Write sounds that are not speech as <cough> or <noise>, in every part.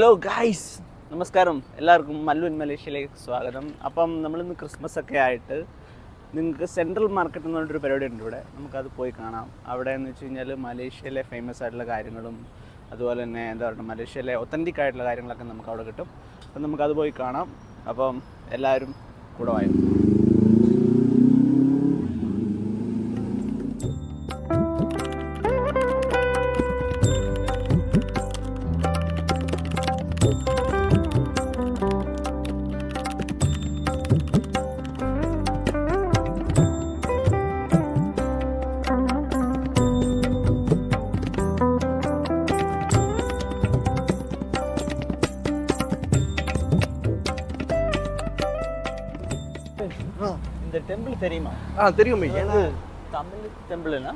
Hello guys നമസ്കാരം. എല്ലാവർക്കും മല്ലുൻ മലേഷ്യയിലേക്ക് സ്വാഗതം. അപ്പം നമ്മളിന്ന് ക്രിസ്മസ് ഒക്കെ ആയിട്ട് നിങ്ങൾക്ക് സെൻട്രൽ മാർക്കറ്റ് എന്ന് പറഞ്ഞൊരു പരിപാടി ഉണ്ട് ഇവിടെ. നമുക്കത് പോയി കാണാം. അവിടെ എന്ന് വെച്ച് കഴിഞ്ഞാൽ മലേഷ്യയിലെ ഫേമസ് ആയിട്ടുള്ള കാര്യങ്ങളും അതുപോലെ തന്നെ എന്താ പറയുക മലേഷ്യയിലെ ഒത്തന്റിക് ആയിട്ടുള്ള കാര്യങ്ങളൊക്കെ നമുക്ക് അവിടെ കിട്ടും. അപ്പം നമുക്കത് പോയി കാണാം. അപ്പം എല്ലാവരും കൂടെ വായും? தெரியுமா? ஆ தெரியும். ஏன்னா தமிழ் டெம்பிள்னா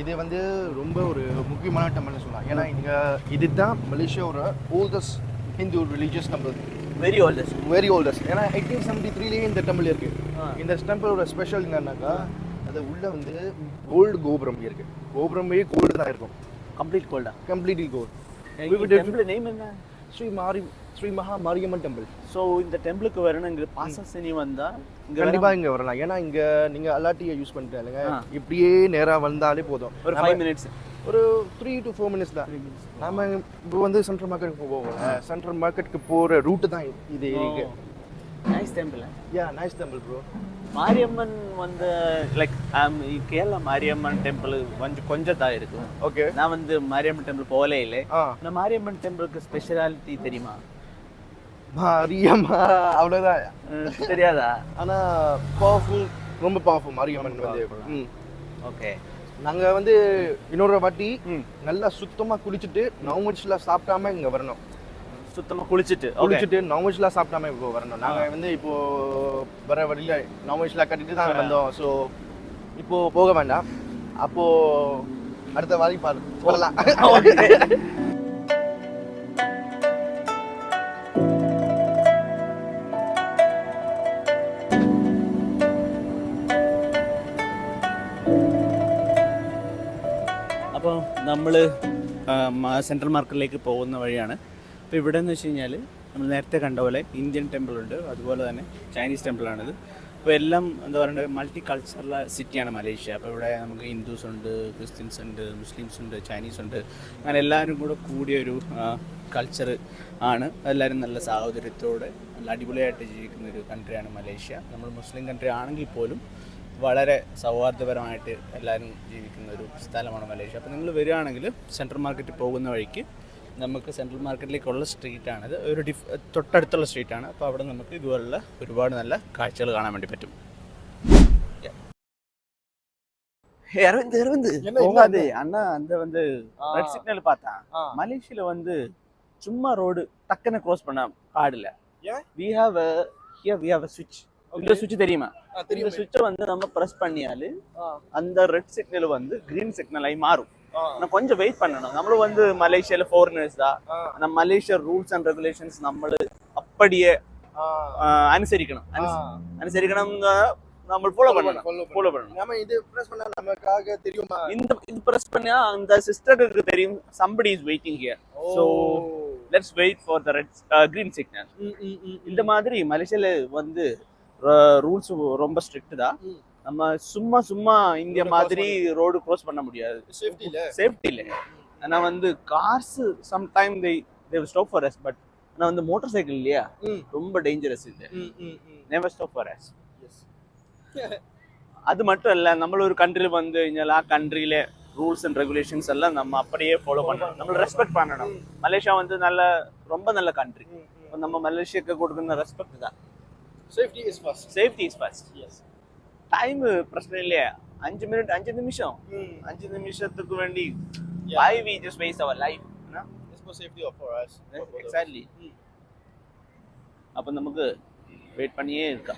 இது வந்து ரொம்ப ஒரு முக்கியமான டெம்பிள்னு சொல்லலாம். ஏன்னா இங்க இதுதான் மலேசியாவோட oldest Hindu religious temple very oldest very oldest ஏன்னா எயிட்டீன் செவன்டி த்ரீலேயே இந்த டெம்பிள் இருக்கு. ஆ. இந்த டெம்பிளோட ஸ்பெஷல் என்னன்னாக்கா அது உள்ள வந்து கோல்டு கோபுரம் இருக்கு. கோபுரமே கோல்டு தான் இருக்கும். கம்ப்ளீட் கோல்டா கம்ப்ளீட்லி கோல்டு டெம்பிள் நேம் என்ன? ஸ்ரீ மாரி ஸ்ரீ மகா மாரியம்மன் டெம்பிள். ஸோ இந்த டெம்பிளுக்கு வரணும் இங்கே பாசசினி வந்தா இங்க கண்டிப்பா இங்க வரலாம். ஏன்னா இங்க நீங்க அல்லாட்டியை யூஸ் பண்ணிட்டாலுங்க ஆ. இப்படியே நேரா வந்தாலே போதும். ஒரு ஃபைவ் மினிட்ஸ் ஒரு த்ரீ டு ஃபோர் மினிட்ஸ் தான். நாம இப்போ வந்து சென்ட்ரல் மார்க்கெட்டுக்கு போவோம் சென்ட்ரல் மார்க்கெட்டுக்கு போற ரூட்டு தான் இது இருக்கு. Nice temple yeah nice temple bro Mariamman வந்து லைக் கேரளா மாரியம்மன் டெம்பிள் கொஞ்சம் கொஞ்சம் தான் இருக்கு. ஓகே நான் வந்து மாரியம்மன் டெம்பிள் போகலே இல்லை. இந்த மாரியம்மன் டெம்பிளுக்கு ஸ்பெஷாலிட்டி தெரியுமா? மாரியம்மா அவ்வளோதான் தெரியாதா? ஆனா பவர்ஃபுல் ரொம்ப பவர்ஃபுல் மாரியம்மன் வந்து. ஓகே. நாங்க வந்து இன்னொரு வாட்டி நல்லா சுத்தமா குளிச்சுட்டு நான்வெஜ்லாம் சாப்பிடாம இங்க வரணும். சுத்தமாக குளிச்சுட்டு குளிச்சுட்டு நான்வெஜ்லாம் சாப்பிடாம இப்போ வரணும். நாங்க வந்து இப்போ வர வழியில நான்வெஜ்லாம் கட்டிட்டு தான் வந்தோம். ஸோ இப்போ போக வேண்டாம். அப்போ அடுத்த வாரி பாரு போகலாம். നമ്മൾ സെൻട്രൽ മാർക്കറ്റിലേക്ക് പോകുന്ന വഴിയാണ്. അപ്പോൾ ഇവിടെ എന്ന് വെച്ച് കഴിഞ്ഞാൽ നമ്മൾ നേരത്തെ കണ്ട പോലെ ഇന്ത്യൻ ടെമ്പിൾ ഉണ്ട്. അതുപോലെ തന്നെ ചൈനീസ് ടെമ്പിളാണിത് അപ്പോൾ എല്ലാം എന്താ പറയുക മൾട്ടി കൾച്ചറൽ സിറ്റിയാണ് മലേഷ്യ. അപ്പോൾ ഇവിടെ നമുക്ക് ഹിന്ദുസ് ഉണ്ട് ക്രിസ്ത്യൻസ് ഉണ്ട് മുസ്ലിംസ് ഉണ്ട് ചൈനീസ് ഉണ്ട്. അങ്ങനെ എല്ലാവരും കൂടെ കൂടിയൊരു കൾച്ചർ ആണ്. എല്ലാവരും നല്ല സാഹോദര്യത്തോടെ നല്ല അടിപൊളിയായിട്ട് ജീവിക്കുന്ന ഒരു കൺട്രിയാണ് മലേഷ്യ. നമ്മൾ മുസ്ലിം കൺട്രി ആണെങ്കിൽ പോലും വളരെ സൗഹാർദ്ദപരമായിട്ട് എല്ലാവരും ജീവിക്കുന്ന ഒരു സ്ഥലമാണ് മലേഷ്യ അപ്പോൾ നിങ്ങൾ വരികയാണെങ്കിൽ സെൻട്രൽ മാർക്കറ്റിൽ പോകുന്ന വഴിക്ക് നമുക്ക് സെൻട്രൽ മാർക്കറ്റിലേക്കുള്ള സ്ട്രീറ്റാണിത് ഒരു ഡിഫ് തൊട്ടടുത്തുള്ള സ്ട്രീറ്റാണ് അപ്പോൾ അവിടെ നമുക്ക് ഇതുപോലുള്ള ഒരുപാട് നല്ല കാഴ്ചകൾ കാണാൻ വേണ്ടി പറ്റും அரவிந்த் அரவிந்த் என்ன, போகாது அண்ணா அந்த வந்து ஆ. ரெட் சிக்னல் பார்த்தான் மலேசியால வந்து சும்மா ரோடு டக்குன்னு க்ரோஸ் பண்ண பாடல ஏன்? We have here we have சுவிட்ச் இந்த சுவிட்ச் தெரியுமா? இந்த சுவிட்சை வந்து நம்ம பிரஸ் பண்ணியாலு அந்த ரெட் சிக்னல் வந்து கிரீன் சிக்னல் ஆகி மாறும். நான் கொஞ்சம் வெயிட் பண்ணணும். நம்மளும் வந்து மலேசியால ஃபோரினர்ஸ் தான். நம்ம மலேசியா ரூல்ஸ் அண்ட் ரெகுலேஷன்ஸ் நம்மளு அப்படியே அனுசரிக்கணும். அனுசரிக்கணும் நம்ம ഫോളോ பண்ணணும். ஃபாலோ பண்ணணும். நம்ம இது பிரஸ் பண்ணா நமக்காக தெரியுமா? இந்த இது பிரஸ் பண்ணா அந்த சிஸ்டருக்கு தெரியும். Somebody is waiting here. So let's wait for the red green signal இந்த மாதிரி மலேசியால வந்து ரூல்ஸ் ரொம்ப ஸ்ட்ரிக்ட் தான். நம்ம சும்மா சும்மா இந்திய மாதிரி ரோடு க்ரோஸ் பண்ண முடியாது. சேஃப்டி இல்லை. ஆனா வந்து cars sometime they they stop for us but ஆனா வந்து மோட்டார் சைக்கிள் இல்லையா? ரொம்ப டேஞ்சரஸ் இது. நேவர் ஸ்டாப் ஃபார் அஸ் அது மட்டும் இல்ல நம்மள ஒரு கண்ட்ரில வந்து இங்கெல்லா கண்ட்ரில ரூல்ஸ் அண்ட் ரெகுலேஷன்ஸ் எல்லாம் நம்ம அப்படியே ஃபாலோ பண்ணணும். நம்மள ரெஸ்பெக்ட் பண்ணணும். மலேசியா வந்து நல்ல ரொம்ப நல்ல கண்ட்ரி நம்ம மலேசியாக்கு கொடுக்குற ரெஸ்பெக்ட் தான். Safety is first safety is first yes time பிரச்சனை இல்லையா அஞ்சு மினிட் அஞ்சு நிமிஷம் அஞ்சு நிமிஷத்துக்கு வேண்டி just waste our life it's for safety of for us exactly அப்போ நமக்கு வெயிட் பண்ணியே இருக்கா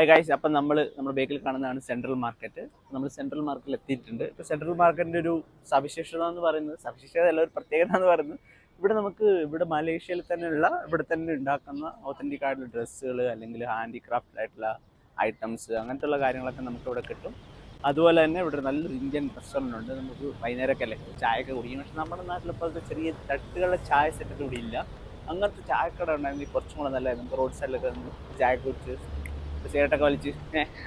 ഹായ് ഗായ്സ് അപ്പം നമ്മൾ നമ്മുടെ ബേക്കിൽ കാണുന്നതാണ് സെൻട്രൽ മാർക്കറ്റ് നമ്മൾ സെൻട്രൽ മാർക്കറ്റിൽ എത്തിയിട്ടുണ്ട്. ഇപ്പോൾ സെൻട്രൽ മാർക്കറ്റിന്റെ ഒരു സവിശേഷത എന്ന് പറയുന്നത് സവിശേഷത അല്ല ഒരു പ്രത്യേകത എന്ന് പറയുന്നത് ഇവിടെ നമുക്ക് ഇവിടെ മലേഷ്യയിൽ തന്നെയുള്ള ഇവിടെ തന്നെ ഉണ്ടാക്കുന്ന ഒത്തന്റിക് ആയിട്ടുള്ള ഡ്രസ്സുകൾ അല്ലെങ്കിൽ ഹാൻഡിക്രാഫ്റ്റ് ആയിട്ടുള്ള ഐറ്റംസ് അങ്ങനത്തെ കാര്യങ്ങളൊക്കെ നമുക്ക് ഇവിടെ കിട്ടും. അതുപോലെ തന്നെ ഇവിടെ നല്ലൊരു ഇന്ത്യൻ റെസ്റ്റോറന്റ് ഉണ്ട്. നമുക്ക് വൈകുന്നേരമൊക്കെ അല്ലേ ചായയൊക്കെ കുടിക്കും. പക്ഷെ നമ്മുടെ നാട്ടിൽ ഇപ്പോഴത്തെ ചെറിയ തട്ടുകളുടെ ചായ സെറ്റൊക്കെ ഇവിടെ ഇല്ല. അങ്ങനത്തെ ചായക്കട ഉണ്ടായിരുന്നെങ്കിൽ കുറച്ചും കൂടെ നല്ലതായിരുന്നു നമുക്ക് റോഡ് സൈഡിലൊക്കെ ചായ കുടിച്ച് സിഗരറ്റൊക്കെ വലിച്ച്.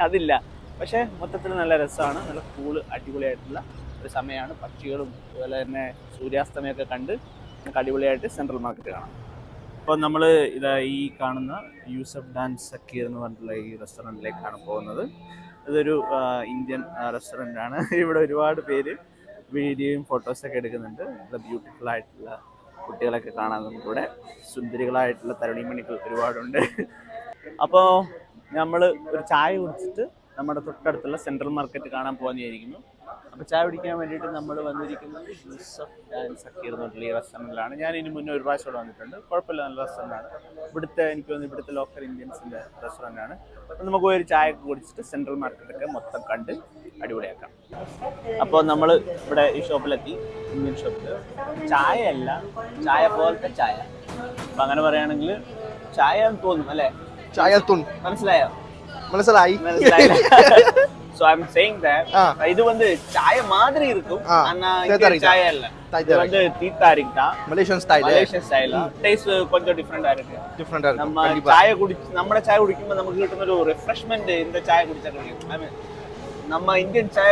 അതില്ല. പക്ഷേ മൊത്തത്തിൽ നല്ല രസമാണ്. നല്ല കൂൾ അടിപൊളിയായിട്ടുള്ള ഒരു സമയമാണ്. പക്ഷികളും അതുപോലെ തന്നെ സൂര്യാസ്തമയമൊക്കെ കണ്ട് നമുക്ക് അടിപൊളിയായിട്ട് സെൻട്രൽ മാർക്കറ്റ് കാണാം. അപ്പോൾ നമ്മൾ ഇതാ ഈ കാണുന്ന യൂസഫ് ഡാൻസ് സക്കീർ എന്ന് പറഞ്ഞിട്ടുള്ള ഈ റെസ്റ്റോറന്റിലേക്കാണ് പോകുന്നത്. ഇതൊരു ഇന്ത്യൻ റെസ്റ്റോറന്റ് ആണ് ഇവിടെ ഒരുപാട് പേര് വീഡിയോയും ഫോട്ടോസൊക്കെ എടുക്കുന്നുണ്ട്. നല്ല ബ്യൂട്ടിഫുൾ ആയിട്ടുള്ള കുട്ടികളൊക്കെ കാണാൻ നമുക്കിവിടെ സുന്ദരികളായിട്ടുള്ള തരുണിമണികൾ ഒരുപാടുണ്ട്. അപ്പോൾ നമ്മൾ ഒരു ചായ കുടിച്ചിട്ട് നമ്മുടെ തൊട്ടടുത്തുള്ള സെൻട്രൽ മാർക്കറ്റ് കാണാൻ പോകുന്നതായിരിക്കുന്നു അപ്പോൾ ചായ പിടിക്കാൻ വേണ്ടിയിട്ട് നമ്മൾ വന്നിരിക്കുന്നത് യൂസഫ് ആൻഡ് സക്കീർ എന്ന് പറഞ്ഞിട്ടുള്ള ഈ റെസ്റ്റോറന്റിലാണ് ഞാൻ ഇതിന് മുന്നേ ഒരു പ്രാവശ്യം വന്നിട്ടുണ്ട്. കുഴപ്പമില്ല നല്ല റെസ്റ്റോറന്റാണ് ഇവിടുത്തെ എനിക്ക് തോന്നുന്നു ഇവിടുത്തെ ലോക്കൽ ഇന്ത്യൻസിന്റെ റെസ്റ്റോറന്റാണ് അപ്പോൾ നമുക്ക് ഒരു ചായ കുടിച്ചിട്ട് സെൻട്രൽ മാർക്കറ്റൊക്കെ മൊത്തം കണ്ട് അടിപൊളിയാക്കാം. അപ്പോൾ നമ്മൾ ഇവിടെ ഈ ഷോപ്പിലെത്തി ഇന്ത്യൻ ഷോപ്പിൽ ചായയല്ല ചായ പോലത്തെ ചായ. അപ്പം അങ്ങനെ പറയുകയാണെങ്കിൽ ചായ തോന്നും അല്ലേ? ஷாயத்துன் மனசிலாயா மனசிலாய் so I am saying that இது வந்து சாய மாதிரி இருக்கும் ஆனா இது சாய இல்ல இது வந்து தீத்தாரிக் தான் Malaysian style Malaysian style taste கொஞ்சம் டிஃபரெண்டா இருக்கு டிஃபரெண்டா இருக்கு நம்ம சாய குடிச்சு நம்ம சாய குடிக்கும்போது நமக்கு கிட்ட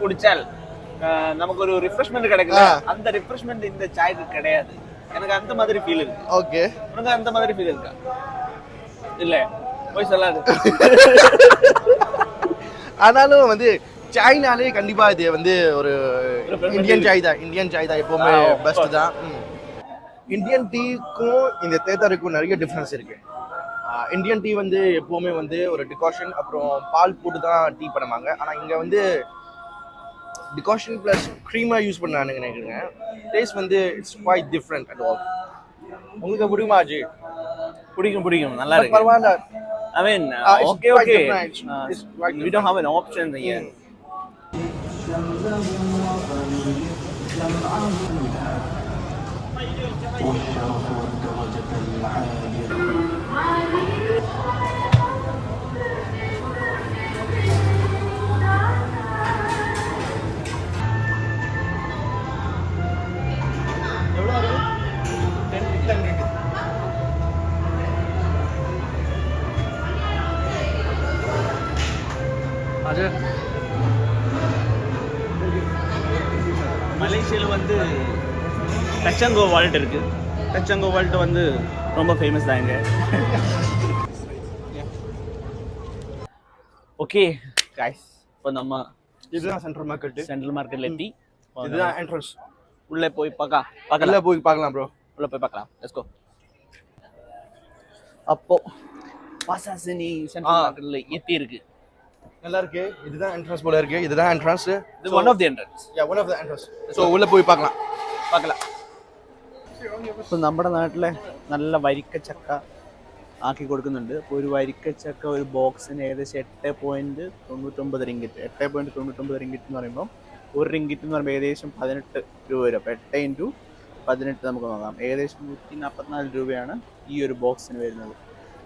குடிச்சால் நமக்கு ஒரு ரிஃப்ரெஷ்மெண்ட் கிடைக்கல அந்த ரிஃப்ரெஷ்மெண்ட் இந்த சாய்க்கு கிடையாது எனக்கு அந்த மாதிரி ஃபீல் இருக்கு ஓகே உனக்கு அந்த மாதிரி ஃபீல் இருக்கா இல்ல போய் சொல்லாது. <laughs> ஆனாலும் வந்து சாய்னாலே கண்டிப்பா இது வந்து ஒரு இந்தியன். சாய் தான் இந்தியன் சாய் தான் எப்பவுமே பெஸ்ட். தான். இந்தியன் டீக்கும் இந்த தேத்தருக்கும் நிறைய டிஃப்ரென்ஸ் இருக்கு. இந்தியன் டீ வந்து எப்பவுமே வந்து ஒரு டிகாஷன் அப்புறம் பால் போட்டு தான் டீ பண்ணுவாங்க. ஆனா இங்க வந்து டிகாஷன் பிளஸ் க்ரீமா யூஸ் பண்ணானுங்க நினைக்கிறேன். டேஸ்ட் வந்து it's quite different at all உங்களுக்கு பிடிக்குமா அஜய் பிடிக்கும் பிடிக்கும் நல்லா But இருக்கு பரவாயில்ல I mean, Uh, uh, it's okay, quite okay. different. It's- Uh, it's quite we don't have an option here. அது Touch and go wallet இருக்கு. டச்சங்கோ வால்ட் வந்து ரொம்ப ஃபேமஸ் தான் இங்க. ஓகே காய்ஸ் இப்போ நம்ம இதுதான் சென்ட்ரல் மார்க்கெட் சென்ட்ரல் மார்க்கெட்ல இப்போ இதுதான் என்ட்ரன்ஸ் உள்ளே போய் பார்க்க பார்க்கலாம் எல்லாம் போய் பார்க்கலாம் ப்ரோ உள்ள போய் பார்க்கலாம் லெட்ஸ் கோ அப்போ பாசாசினி சென்ட்ரல். மார்க்கெட்ல எத்தி இருக்கு. நல்லா இருக்கு. இதுதான் என்ட்ரன்ஸ் போல இருக்கு. இதுதான் என்ட்ரன்ஸ் இது one of the entrance yeah one of the entrance so உள்ள போய் பார்க்கலாம் பார்க்கலாம் ഇപ്പം നമ്മുടെ നാട്ടിലെ നല്ല വരിക്കച്ചക്ക ആക്കി കൊടുക്കുന്നുണ്ട്. അപ്പോൾ ഒരു വരിക്കച്ചക്ക ഒരു ബോക്സിന് ഏകദേശം എട്ട് പോയിന്റ് തൊണ്ണൂറ്റൊമ്പത് റിങ്കിറ്റ് എട്ട് പോയിന്റ് തൊണ്ണൂറ്റൊമ്പത് റിങ്കിറ്റ് എന്ന് പറയുമ്പോൾ ഒരു റിങ്കിറ്റ് എന്ന് പറയുമ്പോൾ ഏകദേശം പതിനെട്ട് രൂപ വരും. അപ്പോൾ എട്ട് ഇന്റു പതിനെട്ട് നമുക്ക് നോക്കാം. ഏകദേശം നൂറ്റി നാൽപ്പത്തിനാല് രൂപയാണ് ഈ ഒരു ബോക്സിന് വരുന്നത്.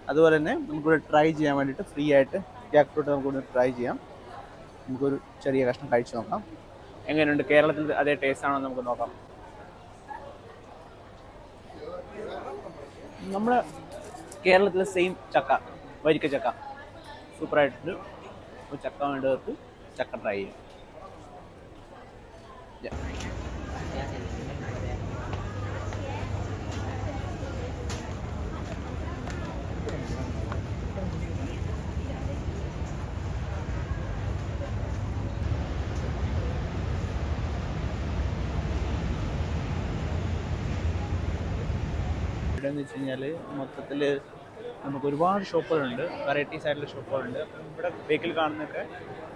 അതുപോലെ തന്നെ നമുക്കിവിടെ ട്രൈ ചെയ്യാൻ വേണ്ടിയിട്ട് ഫ്രീ ആയിട്ട് ജാക്ക് ഫ്രൂട്ട് നമുക്കിവിടെ ട്രൈ ചെയ്യാം. നമുക്കൊരു ചെറിയ കഷ്ണം കഴിച്ചു നോക്കാം. എങ്ങനെയുണ്ട്? കേരളത്തിൽ അതേ ടേസ്റ്റ് ആണോ നമുക്ക് നോക്കാം. നമ്മുടെ കേരളത്തിലെ സെയിം ചക്ക വരിക്ക ചക്ക. സൂപ്പറായിട്ടുണ്ട്. അപ്പോൾ ചക്ക വേണ്ടവർക്ക് ചക്ക ട്രൈ ചെയ്യാം. ഇവിടെ എന്ന് വെച്ച് കഴിഞ്ഞാൽ മൊത്തത്തിൽ നമുക്ക് ഒരുപാട് ഷോപ്പുകളുണ്ട്. വെറൈറ്റീസ് ആയിട്ടുള്ള ഷോപ്പുകളുണ്ട്. അപ്പം ഇവിടെ ബേക്കിൽ കാണുന്നൊക്കെ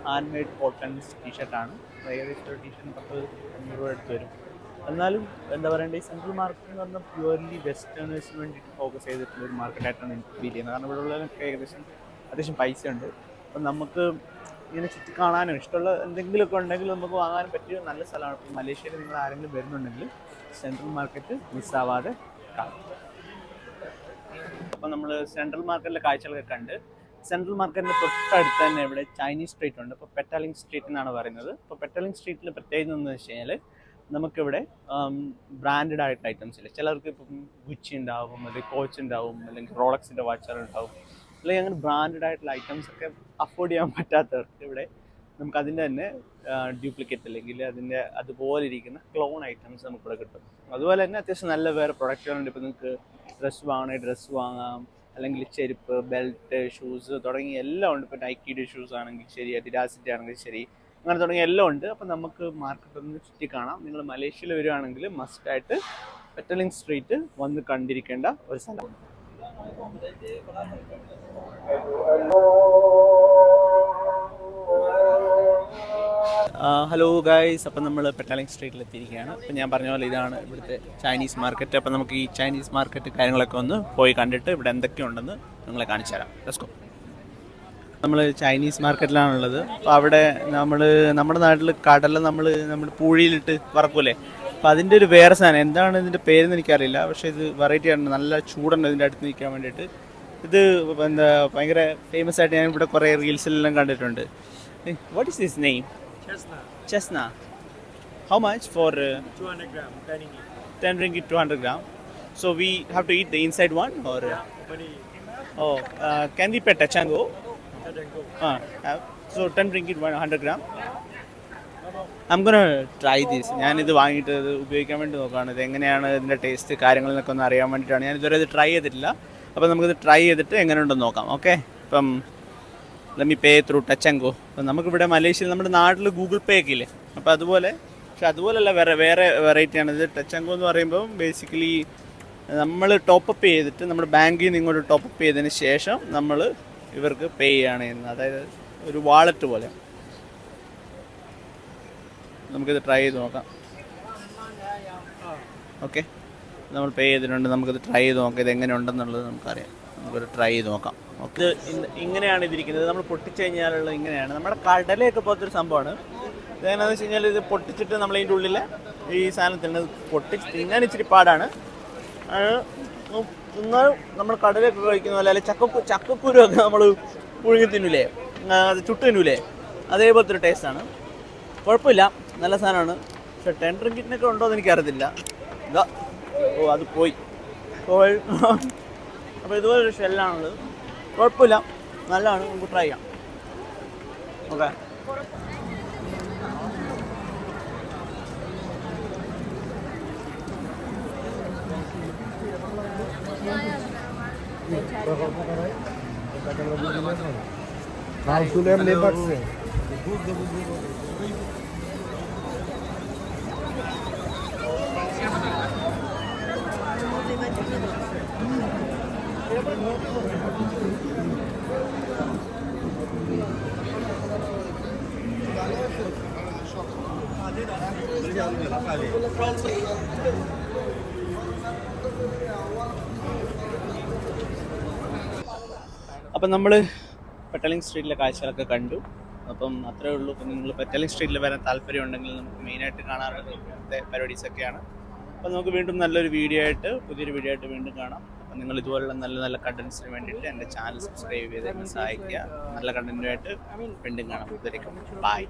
ഹാൻഡ് മെയ്ഡ് കോട്ടൺസ് ടീഷർട്ടാണ് ഏകദേശം ഒരു ടീഷർട്ട് പത്ത് അഞ്ഞൂറ് രൂപ അടുത്ത് വരും. എന്നാലും എന്താ പറയണ്ടേ ഈ സെൻട്രൽ മാർക്കറ്റ് എന്ന് പറഞ്ഞാൽ പ്യുവർലി വെസ്റ്റേണേഴ്സിന് വേണ്ടിയിട്ട് ഫോക്കസ് ചെയ്തിട്ടുള്ള ഒരു മാർക്കറ്റായിട്ടാണ് എനിക്ക് ഫീൽ ചെയ്യുന്നത്. കാരണം ഇവിടെ ഉള്ളതൊക്കെ ഏകദേശം അത്യാവശ്യം പൈസ ഉണ്ട് അപ്പം നമുക്ക് ഇങ്ങനെ ചുറ്റി കാണാനും ഇഷ്ടമുള്ള എന്തെങ്കിലുമൊക്കെ ഉണ്ടെങ്കിൽ നമുക്ക് വാങ്ങാനും പറ്റിയ നല്ല സ്ഥലമാണ്. ഇപ്പോൾ മലേഷ്യയിൽ നിങ്ങൾ ആരെങ്കിലും വരുന്നുണ്ടെങ്കിൽ സെൻട്രൽ മാർക്കറ്റ് മിസ്സാവാതെ കാണും. അപ്പം നമ്മൾ സെൻട്രൽ മാർക്കറ്റിലെ കാഴ്ചകളൊക്കെ കണ്ട് സെൻട്രൽ മാർക്കറ്റിന്റെ തൊട്ടടുത്ത് തന്നെ ഇവിടെ ചൈനീസ് സ്ട്രീറ്റ് ഉണ്ട്. ഇപ്പോൾ പെറ്റാലിംഗ് സ്ട്രീറ്റ് എന്നാണ് പറയുന്നത്. ഇപ്പോൾ പെറ്റാലിംഗ് സ്ട്രീറ്റിൽ പ്രത്യേകത എന്ന് വെച്ച് കഴിഞ്ഞാൽ നമുക്കിവിടെ ബ്രാൻഡഡ് ആയിട്ടുള്ള ഐറ്റംസ് ഇല്ല. ചിലർക്ക് ഇപ്പം ഗുച്ചി ഉണ്ടാവും അല്ലെങ്കിൽ കോച്ച് ഉണ്ടാവും അല്ലെങ്കിൽ റോളക്സിന്റെ വാച്ചുകൾ ഉണ്ടാവും. അല്ലെങ്കിൽ അങ്ങനെ ബ്രാൻഡഡ് ആയിട്ടുള്ള ഐറ്റംസ് ഒക്കെ അഫോർഡ് ചെയ്യാൻ പറ്റാത്തവർക്ക് ഇവിടെ നമുക്ക് അതിന്റെ തന്നെ ഡ്യൂപ്ലിക്കേറ്റ് അല്ലെങ്കിൽ അതിന്റെ അതുപോലെ ഇരിക്കുന്ന ക്ലോൺ ഐറ്റംസ് നമുക്കിവിടെ കിട്ടും. അതുപോലെ തന്നെ അത്യാവശ്യം നല്ല വേറെ പ്രൊഡക്റ്റുകളുണ്ട് ഇപ്പോൾ നിങ്ങൾക്ക് ഡ്രസ്സ് വാങ്ങണമെങ്കിൽ ഡ്രസ്സ് വാങ്ങാം. അല്ലെങ്കിൽ ചെരുപ്പ് ബെൽറ്റ് ഷൂസ് തുടങ്ങി എല്ലാം ഉണ്ട്. ഇപ്പോൾ നൈക്കിയുടെ ഷൂസ് ആണെങ്കിൽ ശരി അഡിഡാസിന്റെ ആണെങ്കിൽ ശരി അങ്ങനെ തുടങ്ങിയ എല്ലാം ഉണ്ട്. അപ്പം നമുക്ക് മാർക്കറ്റ് ഒന്ന് ചുറ്റി കാണാം. നിങ്ങൾ മലേഷ്യയിൽ വരുവാണെങ്കിൽ മസ്റ്റായിട്ട് പെറ്റലിംഗ് സ്ട്രീറ്റ് വന്ന് കണ്ടിരിക്കേണ്ട ഒരു സ്ഥലം. ഹലോ ഗായ്സ് അപ്പം നമ്മൾ പെറ്റാലിംഗ് സ്ട്രീറ്റിൽ എത്തിയിരിക്കുകയാണ്. അപ്പം ഞാൻ പറഞ്ഞ പോലെ ഇതാണ് ഇവിടുത്തെ ചൈനീസ് മാർക്കറ്റ് അപ്പം നമുക്ക് ഈ ചൈനീസ് മാർക്കറ്റ് കാര്യങ്ങളൊക്കെ ഒന്ന് പോയി കണ്ടിട്ട് ഇവിടെ എന്തൊക്കെയുണ്ടെന്ന് നിങ്ങളെ കാണിച്ചു തരാം. ലെസ്കോ നമ്മൾ ചൈനീസ് മാർക്കറ്റിലാണുള്ളത് അപ്പോൾ അവിടെ നമ്മൾ നമ്മുടെ നാട്ടിൽ കടല നമ്മൾ നമ്മൾ പൂഴിയിലിട്ട് വറക്കൂലേ? അപ്പോൾ അതിന്റെ ഒരു വേറെ സാധനം. എന്താണ് ഇതിന്റെ പേരെന്ന് എനിക്കറിയില്ല. പക്ഷേ ഇത് വെറൈറ്റി ആണ്. നല്ല ചൂടുണ്ട് ഇതിന്റെ അടുത്ത് നിൽക്കാൻ വേണ്ടിയിട്ട്. ഇത് എന്താ ഭയങ്കര ഫേമസ് ആയിട്ട് ഞാൻ ഇവിടെ കുറേ റീൽസിലെല്ലാം കണ്ടിട്ടുണ്ട്. What is this name Chestnut, Chesna. How much for uh, 200 gram, 10 ringgit. 10 ringgit 200 gram? So we have to eat the inside one or? Yeah, Oh, uh, can we pet tachango? Tachango. go. Uh, so 10 ringgit 100 gram. I'm gonna try this. ഞാനിത് വാങ്ങിയിട്ട് ഇത് ഉപയോഗിക്കാൻ വേണ്ടി നോക്കുകയാണ് ഇത് എങ്ങനെയാണ് ഇതിന്റെ taste കാര്യങ്ങളെന്നൊക്കെ ഒന്ന് അറിയാൻ വേണ്ടിയിട്ടാണ് ഞാൻ ഇതുവരെ ഇത് ട്രൈ ചെയ്തിട്ടില്ല അപ്പോൾ നമുക്കിത് ട്രൈ ചെയ്തിട്ട് എങ്ങനെയുണ്ടെന്ന് നോക്കാം ഓക്കെ ഇപ്പം lemme pay through touch and go അപ്പം നമുക്കിവിടെ മലേഷ്യയിൽ നമ്മുടെ നാട്ടിൽ ഗൂഗിൾ പേ ഒക്കെ ഇല്ലേ? അപ്പോൾ അതുപോലെ പക്ഷെ അതുപോലല്ല വേറെ വേറെ വെറൈറ്റിയാണ് ഇത് ടച്ച് ആൻഡ് ഗോ എന്ന് പറയുമ്പോൾ ബേസിക്കലി നമ്മൾ ടോപ്പ് അപ്പ് ചെയ്തിട്ട് നമ്മുടെ ബാങ്കിൽ നിന്ന് ഇങ്ങോട്ട് ടോപ്പപ്പ് ചെയ്തതിന് ശേഷം നമ്മൾ ഇവർക്ക് പേ ചെയ്യാണ് ചെയ്യുന്നത്. അതായത് ഒരു വാളറ്റ് പോലെ. നമുക്കിത് ട്രൈ ചെയ്ത് നോക്കാം. ഓക്കെ നമ്മൾ പേ ചെയ്തിട്ടുണ്ട്. നമുക്കിത് ട്രൈ ചെയ്ത് നോക്കാം. ഇത് എങ്ങനെ ഉണ്ടെന്നുള്ളത് നമുക്കറിയാം. നമുക്കൊരു ട്രൈ ചെയ്ത് നോക്കാം. ഇത് ഇങ്ങനെയാണ് ഇതിരിക്കുന്നത്. നമ്മൾ പൊട്ടിച്ചു കഴിഞ്ഞാലുള്ള ഇങ്ങനെയാണ്. നമ്മുടെ കടലയൊക്കെ പോലത്തെ ഒരു സംഭവമാണ്. ഇതെങ്ങനെയാണെന്ന് വെച്ച് കഴിഞ്ഞാൽ ഇത് പൊട്ടിച്ചിട്ട് നമ്മൾ ഇതിന്റെ ഉള്ളിൽ ഈ സാധനത്തിന് പൊട്ടി തിന്നാൻ ഇച്ചിരി പാടാണ്. തിന്നാൽ നമ്മൾ കടലൊക്കെ കഴിക്കുന്ന പോലെ അല്ലെങ്കിൽ ചക്കക്കു ചക്കക്കുരുമൊക്കെ നമ്മൾ പുഴുങ്ങി തിന്നൂലേ? അത് ചുട്ട് തിന്നൂലേ? അതേപോലത്തെ ഒരു ടേസ്റ്റാണ്. കുഴപ്പമില്ല. നല്ല സാധനമാണ്. പക്ഷെ ടെൻഡർ കിറ്റിനൊക്കെ ഉണ്ടോ എന്ന് എനിക്കറിയത്തില്ല. ഇതാ ഓ അത് പോയി. പോയി അപ്പോൾ ഇതുപോലൊരു ഷെല്ലാണുള്ളത് കുഴപ്പമില്ല. നല്ലതാണ്. നമുക്ക് ട്രൈ ചെയ്യാം. Okay Thank lebar. അപ്പം നമ്മൾ പെട്ടലിംഗ് സ്ട്രീറ്റിലെ കാഴ്ചകളൊക്കെ കണ്ടു. അപ്പം അത്രേ ഉള്ളൂ. നിങ്ങൾ പെറ്റലിംഗ് സ്ട്രീറ്റിൽ വരാൻ താല്പര്യം ഉണ്ടെങ്കിൽ നമുക്ക് മെയിനായിട്ട് കാണാറുള്ളത് പരിപാടീസൊക്കെയാണ്. അപ്പം നമുക്ക് വീണ്ടും നല്ലൊരു വീഡിയോ ആയിട്ട് പുതിയൊരു വീഡിയോ ആയിട്ട് വീണ്ടും കാണാം. നിങ്ങൾ ഇതുപോലുള്ള നല്ല നല്ല കണ്ടന്റ്സിന് വേണ്ടിയിട്ട് എന്റെ ചാനൽ സബ്സ്ക്രൈബ് ചെയ്ത് എന്നെ സഹായിക്കുക. നല്ല കണ്ടന്റുമായിട്ട് വീണ്ടും കാണാം. ഇതായിരിക്കും ബൈ